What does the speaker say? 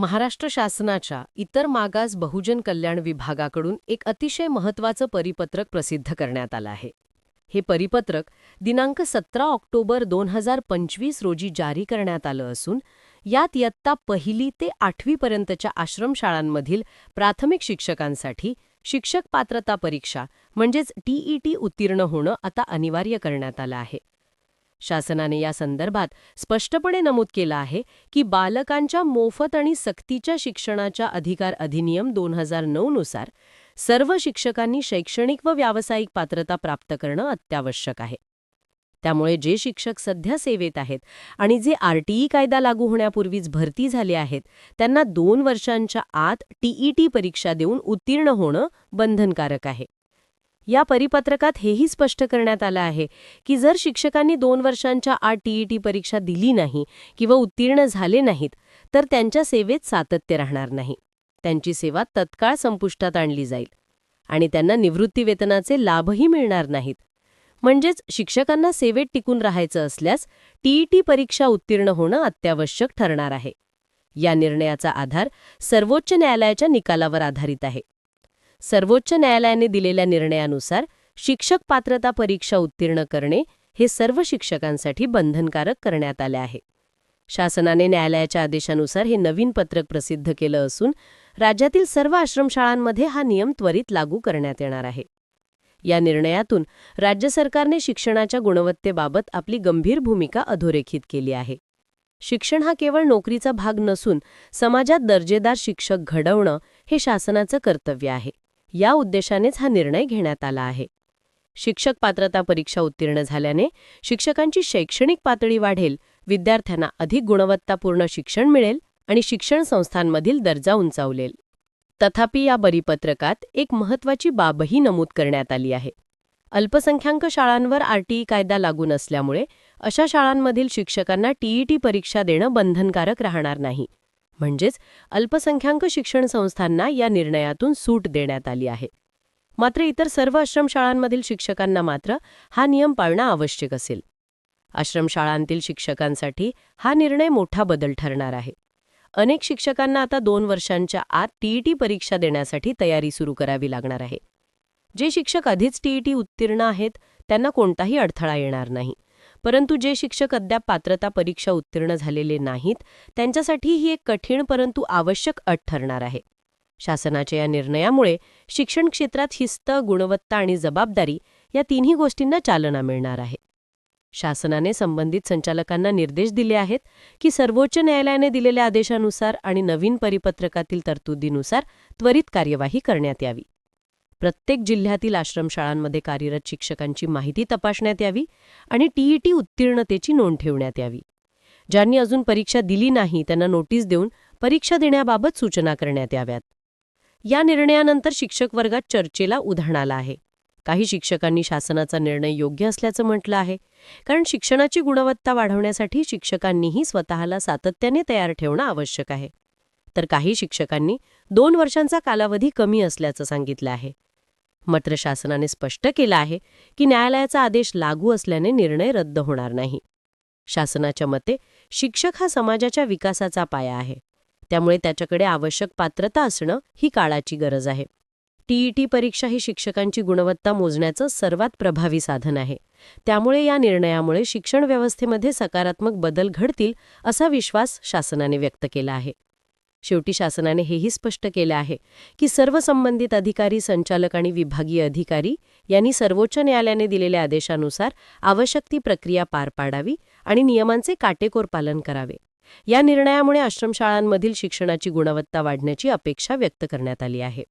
महाराष्ट्र शासनाच्या इतर मागास बहुजन कल्याण विभागाकडून एक अतिशय महत्त्वाचं परिपत्रक प्रसिद्ध करण्यात आलं आहे. हे परिपत्रक दिनांक सतरा ऑक्टोबर दोन हजार पंचवीस रोजी जारी करण्यात आलं असून यात इयत्ता पहिली ते आठवीपर्यंतच्या आश्रमशाळांमधील प्राथमिक शिक्षकांसाठी शिक्षक पात्रता परीक्षा म्हणजेच टीईटी उत्तीर्ण होणं आता अनिवार्य करण्यात आलं आहे. शासनाने या संदर्भात स्पष्टपणे नमूद केलं आहे की बालकांच्या मोफत आणि सक्तीच्या शिक्षणाच्या अधिकार अधिनियम दोन हजार नऊ नुसार सर्व शिक्षकांनी शैक्षणिक व व्यावसायिक पात्रता प्राप्त करणं अत्यावश्यक आहे. त्यामुळे जे शिक्षक सध्या सेवेत आहेत आणि जे आरटीई कायदा लागू होण्यापूर्वीच भरती झाले आहेत त्यांना दोन वर्षांच्या आत टीईटी परीक्षा देऊन उत्तीर्ण होणं बंधनकारक आहे. या परिपत्रकात हेही स्पष्ट करण्यात आलं आहे की जर शिक्षकांनी दोन वर्षांच्या आत टीईटी परीक्षा दिली नाही किंवा उत्तीर्ण झाले नाहीत तर त्यांच्या सेवेत सातत्य राहणार नाही. त्यांची सेवा तत्काळ संपुष्टात आणली जाईल आणि त्यांना निवृत्तीवेतनाचे लाभही मिळणार नाहीत. म्हणजेच शिक्षकांना सेवेत टिकून राहायचं असल्यास टीईटी परीक्षा उत्तीर्ण होणं अत्यावश्यक ठरणार आहे. या निर्णयाचा आधार सर्वोच्च न्यायालयाच्या निकालावर आधारित आहे. सर्वोच्च न्यायालयाने दिलेल्या निर्णयानुसार शिक्षक पात्रता परीक्षा उत्तीर्ण करणे हे सर्व शिक्षकांसाठी बंधनकारक करण्यात आले आहे. शासनाने न्यायालयाच्या आदेशानुसार हे नवीन पत्रक प्रसिद्ध केलं असून राज्यातील सर्व आश्रमशाळांमध्ये हा नियम त्वरित लागू करण्यात येणार आहे. या निर्णयातून राज्य सरकारने शिक्षणाच्या गुणवत्तेबाबत आपली गंभीर भूमिका अधोरेखित केली आहे. शिक्षण हा केवळ नोकरीचा भाग नसून समाजात दर्जेदार शिक्षक घडवणं हे शासनाचं कर्तव्य आहे. या उद्देशानेच हा निर्णय घेण्यात आला आहे. शिक्षक पात्रता परीक्षा उत्तीर्ण झाल्याने शिक्षकांची शैक्षणिक पातळी वाढेल विद्यार्थ्यांना अधिक गुणवत्तापूर्ण शिक्षण मिळेल आणि शिक्षण संस्थांमधील दर्जा उंचावलेल. तथापि या बरीपत्रकात एक महत्त्वाची बाबही नमूद करण्यात आली आहे. अल्पसंख्याक शाळांवर आरटीई कायदा लागू नसल्यामुळे अशा शाळांमधील शिक्षकांना टीईटी परीक्षा देणं बंधनकारक राहणार नाही. म्हणजेच अल्पसंख्याक शिक्षण संस्थांना या निर्णयातून सूट देण्यात आली आहे. मात्र इतर सर्व आश्रमशाळांमधील शिक्षकांना मात्र हा नियम पाळणं आवश्यक असेल. आश्रमशाळांतील शिक्षकांसाठी हा निर्णय मोठा बदल ठरणार आहे. अनेक शिक्षकांना आता दोन वर्षांच्या आत टीईटी परीक्षा देण्यासाठी तयारी सुरू करावी लागणार आहे. जे शिक्षक आधीच टीईटी उत्तीर्ण आहेत त्यांना कोणताही अडथळा येणार नाही. परंतु जे शिक्षक अद्याप पात्रता परीक्षा उत्तीर्ण झालेले नाहीत त्यांच्यासाठी ही एक कठीण परंतु आवश्यक अट ठरणार आहे. शासनाच्या या निर्णयामुळे शिक्षण क्षेत्रात शिस्त गुणवत्ता आणि जबाबदारी या तिन्ही गोष्टींना चालना मिळणार आहे. शासनाने संबंधित संचालकांना निर्देश दिले आहेत की सर्वोच्च न्यायालयाने दिलेल्या आदेशानुसार आणि नवीन परिपत्रकातील तरतुदीनुसार त्वरित कार्यवाही करण्यात यावी. प्रत्येक जिल्ह्यातील आश्रमशाळांमध्ये कार्यरत शिक्षकांची माहिती तपासण्यात यावी आणि टीईटी उत्तीर्णतेची नोंद ठेवण्यात यावी. ज्यांनी अजून परीक्षा दिली नाही त्यांना नोटीस देऊन परीक्षा देण्याबाबत सूचना करण्यात याव्यात. या निर्णयानंतर शिक्षक वर्गात चर्चेला उधाण आला आहे. काही शिक्षकांनी शासनाचा निर्णय योग्य असल्याचं म्हटलं आहे. कारण शिक्षणाची गुणवत्ता वाढवण्यासाठी शिक्षकांनीही स्वतःला सातत्याने तयार ठेवणं आवश्यक आहे. तर काही शिक्षकांनी दोन वर्षांचा कालावधी कमी असल्याचं सांगितलं आहे. मात्र शासनाने स्पष्ट केलं आहे की न्यायालयाचा आदेश लागू असल्याने निर्णय रद्द होणार नाही. शासनाच्या मते शिक्षक हा समाजाच्या विकासाचा पाया आहे. त्यामुळे त्याच्याकडे आवश्यक पात्रता असणं ही काळाची गरज आहे. टीईटी परीक्षा ही शिक्षकांची गुणवत्ता मोजण्याचं सर्वात प्रभावी साधन आहे. त्यामुळे या निर्णयामुळे शिक्षण व्यवस्थेमध्ये सकारात्मक बदल घडतील असा विश्वास शासनाने व्यक्त केला आहे. शेवटी शासनाने हेही स्पष्ट केलं आहे की सर्व संबंधित अधिकारी संचालक आणि विभागीय अधिकारी यांनी सर्वोच्च न्यायालयाने दिलेल्या आदेशानुसार आवश्यक ती प्रक्रिया पार पाडावी आणि नियमांचे काटेकोर पालन करावे. या निर्णयामुळे आश्रमशाळांमधील शिक्षणाची गुणवत्ता वाढण्याची अपेक्षा व्यक्त करण्यात आली आहे.